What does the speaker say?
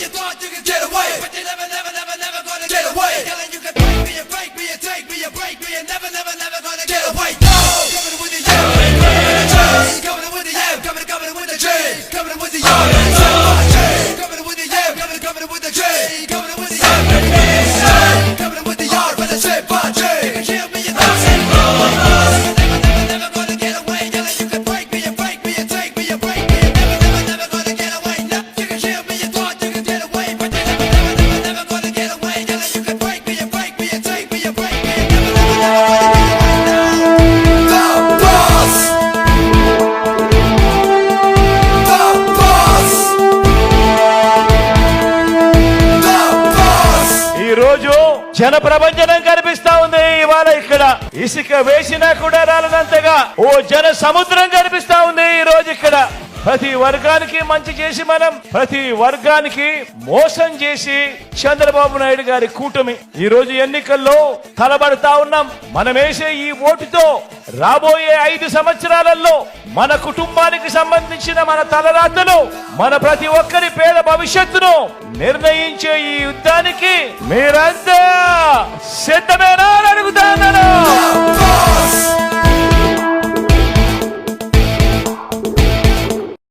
you thought you could get away, but you never. రోజు జన ప్రపంచనం కనిపిస్తా ఉంది ఇవాళ ఇక్కడ. ఇసుక వేసినా కూడా రాలనంతగా. ఓ జన సముద్రం కనిపిస్తా ప్రతి వర్గానికి మంచి చేసి మనం ప్రతి వర్గానికి మోసం చేసి చంద్రబాబు నాయుడు గారి కూటమి. ఈ రోజు ఎన్నికల్లో తలబడతా ఉన్నాం. మనమేసే ఈ ఓటుతో రాబోయే ఐదు సంవత్సరాలలో మన కుటుంబానికి సంబంధించిన మన తలరాతను మన ప్రతి ఒక్కరి పేద భవిష్యత్తును నిర్ణయించే ఈ యుద్ధానికి మీరంతా సిద్ధమే.